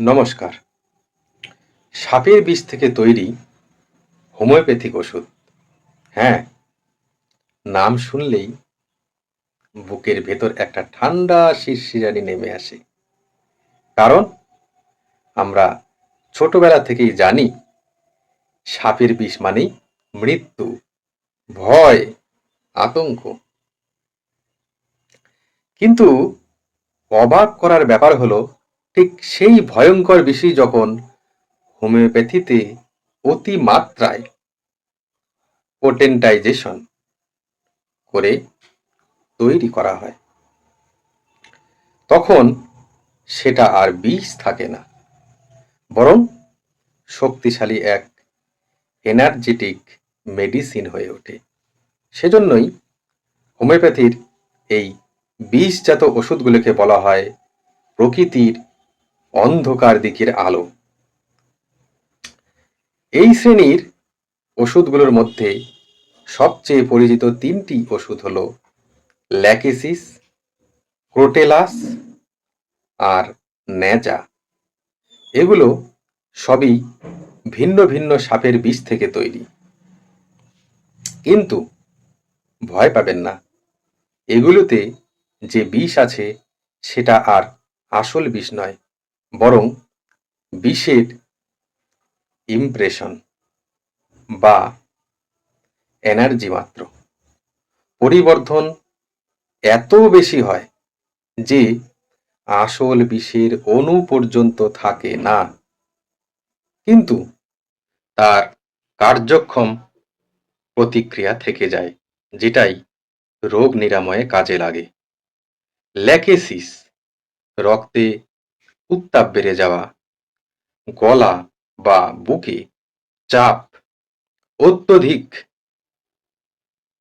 নমস্কার। সাপের বিষ থেকে তৈরি হোমিওপ্যাথিক ওষুধ। হ্যাঁ নাম শুনলেই বুকের ভেতর একটা ঠান্ডা শিরশিরানি নেমে আসে। কারণ আমরা ছোটবেলা থেকেই জানি, সাপের বিষ মানেই মৃত্যু, ভয়, আতঙ্ক। কিন্তু অবাক করার ব্যাপার হলো ঠিক সেই ভয়ঙ্কর বিষয় যখন হোমিওপ্যাথিতে অতি মাত্রায় পোটেন্টাইজেশন করে তৈরি করা হয়, তখন সেটা আর বিষ থাকে না। বরং শক্তিশালী এক এনার্জেটিক মেডিসিন হয়ে ওঠে। সেজন্যই হোমিওপ্যাথির এই বিষজাত ওষুধগুলোকে বলা হয় প্রকৃতির অন্ধকার দিকের আলো। এই শ্রেণির ওষুধগুলোর মধ্যে সবচেয়ে পরিচিত তিনটি ওষুধ হল ল্যাকেসিস, ক্রোটেলাস আর ন্যাজা। এগুলো সবই ভিন্ন ভিন্ন সাপের বিষ থেকে তৈরি। কিন্তু ভয় পাবেন না, এগুলোতে যে বিষ আছে সেটা আর আসল বিষ নয়। বরং বিষের ইমপ্রেশন বা এনার্জি মাত্র। পরিবর্ধন এত বেশি হয় যে আসল বিষের অণু পর্যন্ত থাকে না। কিন্তু তার কার্যক্ষম প্রতিক্রিয়া থেকে যায়, যেটাই রোগ নিরাময়ে কাজে লাগে। ল্যাকেসিস রক্তে উত্তাপ বেড়ে যাওয়া, গলা বা বুকে চাপ, অত্যধিক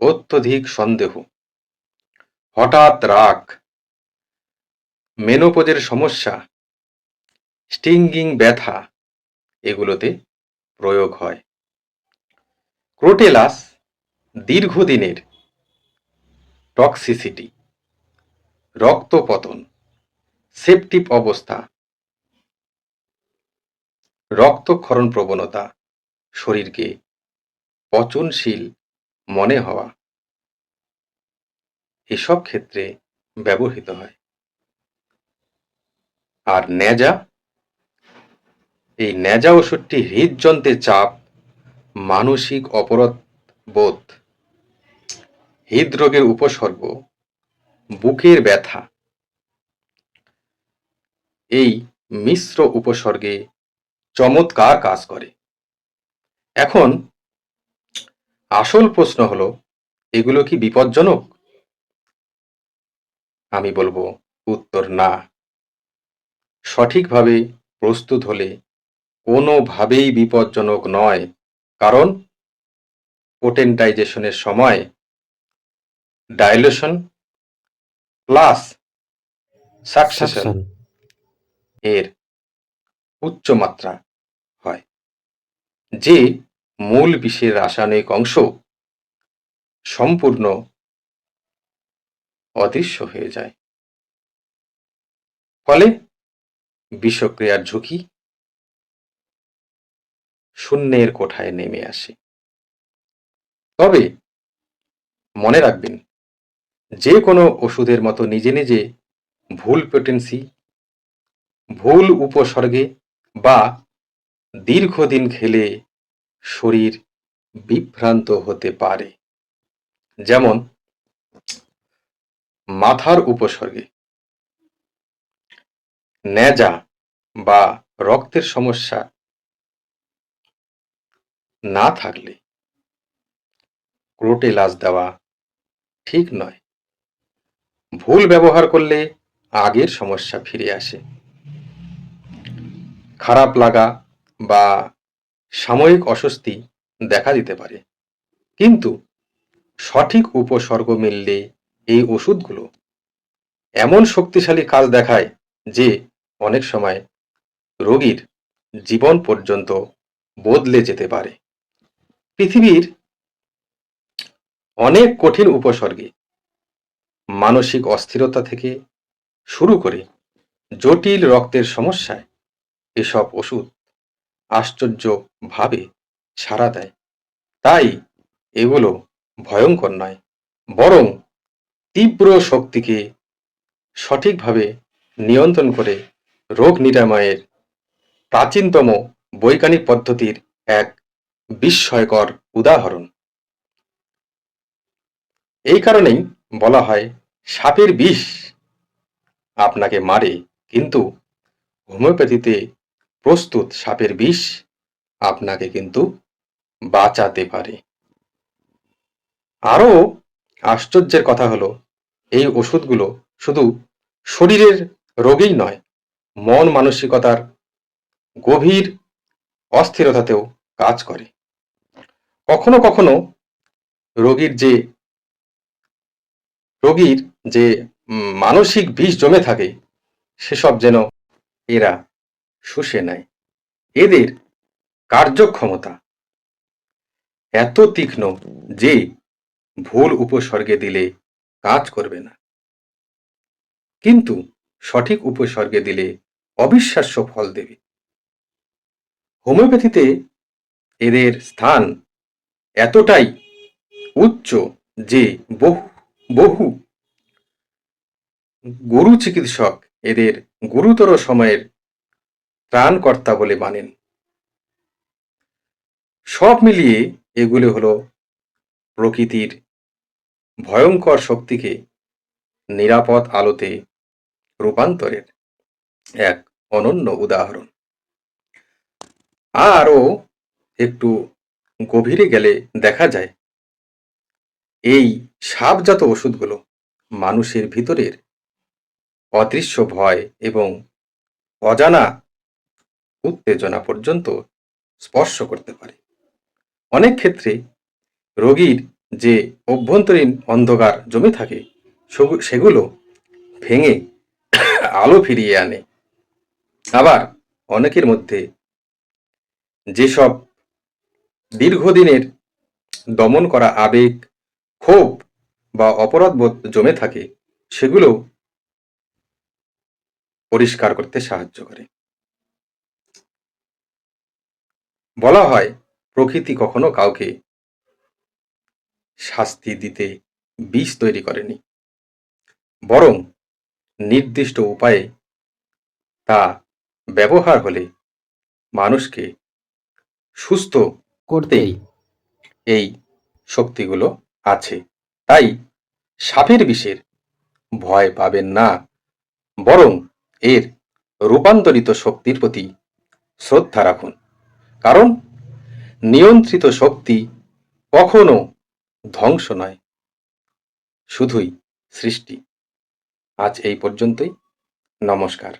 অত্যধিক সন্দেহ, হঠাৎ রাগ, মেনোপোজের সমস্যা, স্টিঙ্গিং ব্যথা এগুলোতে প্রয়োগ হয়। ক্রোটেলাস দীর্ঘদিনের টক্সিসিটি, রক্তপতন সেপটিভ অবস্থা রক্তক্ষরণ প্রবণতা, শরীরকে পচনশীল মনে হওয়া। এসব ক্ষেত্রে ব্যবহৃত হয়। আর ন্যাজা এই ন্যাজা ওষুধটি হৃদযন্ত্রের চাপ, মানসিক অপরাধ বোধ, হৃদরোগের উপসর্গ, বুকের ব্যথা। এই মিশ্র উপসর্গে চমৎকার কাজ করে। এখন আসল প্রশ্ন হলো এগুলো কি বিপজ্জনক? আমি বলব উত্তর না। সঠিকভাবে প্রস্তুত হলে কোনোভাবেই বিপজ্জনক নয় কারণ পোটেন্টাইজেশনের সময় ডাইলেশন প্লাস সাকসেশন এর উচ্চ মাত্রা হয় যে মূল বিষের রাসায়নিক অংশ সম্পূর্ণ অদৃশ্য হয়ে যায়। ফলে বিষক্রিয়ার ঝুঁকি শূন্যের কোঠায় নেমে আসে। তবে মনে রাখবেন, যে কোনো ওষুধের মতো নিজে নিজে ভুল পেটেন্সি ভুল উপসর্গে বা দীর্ঘদিন খেলে শরীর বিভ্রান্ত হতে পারে। যেমন, মাথার উপসর্গে। ন্যাজা বা রক্তের সমস্যা না থাকলে ক্রোটেলাস দেওয়া ঠিক নয়। ভুল ব্যবহার করলে আগের সমস্যা ফিরে আসে। খারাপ লাগা বা সাময়িক অস্বস্তি দেখা দিতে পারে। কিন্তু সঠিক উপসর্গ মিললে এই ওষুধগুলো এমন শক্তিশালী কাজ দেখায় যে অনেক সময় রোগীর জীবন পর্যন্ত বদলে যেতে পারে। পৃথিবীর অনেক কঠিন উপসর্গে মানসিক অস্থিরতা থেকে শুরু করে জটিল রক্তের সমস্যায় এসব ওষুধ আশ্চর্যভাবে সাড়া দেয়। তাই এগুলো ভয়ঙ্কর নয়, বরং তীব্র শক্তিকে সঠিকভাবে নিয়ন্ত্রণ করে রোগ নিরাময়ের প্রাচীনতম বৈজ্ঞানিক পদ্ধতির এক বিস্ময়কর উদাহরণ। এই কারণেই বলা হয়, সাপের বিষ আপনাকে মারে, কিন্তু হোমিওপ্যাথিতে প্রস্তুত সাপের বিষ আপনাকে কিন্তু বাঁচাতে পারে। আরও আশ্চর্যের কথা হলো, এই ওষুধগুলো শুধু শরীরের রোগেই নয়, মন মানসিকতার গভীর অস্থিরতাতেও কাজ করে। কখনো কখনো রোগীর যে রোগীর যে মানসিক বিষ জমে থাকে, সেসব যেন এরা শুষে নেয়। এদের কার্যক্ষমতা এত তীক্ষ্ণ যে ভুল উপসর্গে দিলে কাজ করবে না। কিন্তু সঠিক উপসর্গে দিলে অবিশ্বাস্য ফল দেবে। হোমিওপ্যাথিতে এদের স্থান এতটাই উচ্চ যে বহু বহু গুরু চিকিৎসক এদের গুরুতর সময়ের ত্রাণকর্তা বলে মানেন। সব মিলিয়ে এগুলি হলো প্রকৃতির ভয়ঙ্কর শক্তিকে নিরাপদ আলোতে রূপান্তরের এক অনন্য উদাহরণ। আরও একটু গভীরে গেলে দেখা যায়, এই সাপজাত ওষুধগুলো মানুষের ভিতরের অদৃশ্য ভয় এবং অজানা উত্তেজনা পর্যন্ত স্পর্শ করতে পারে। অনেক ক্ষেত্রে রোগীর যে অভ্যন্তরীণ অন্ধকার জমে থাকে সেগুলো ভেঙে আলো ফিরিয়ে আনে। আবার অনেকের মধ্যে যেসব দীর্ঘদিনের দমন করা আবেগ, ক্ষোভ বা অপরাধবোধ জমে থাকে, সেগুলো পরিষ্কার করতে সাহায্য করে। বলা হয়, প্রকৃতি কখনো কাউকে শাস্তি দিতে বিষ তৈরি করেনি। বরং নির্দিষ্ট উপায়ে তা ব্যবহার হলে মানুষকে সুস্থ করতেই এই শক্তিগুলো আছে। তাই সাপের বিষের ভয় পাবেন না, বরং এর রূপান্তরিত শক্তির প্রতি শ্রদ্ধা রাখুন। কারণ নিয়ন্ত্রিত শক্তি কখনো ধ্বংস নয় শুধুই সৃষ্টি। আজ এই পর্যন্তই। নমস্কার।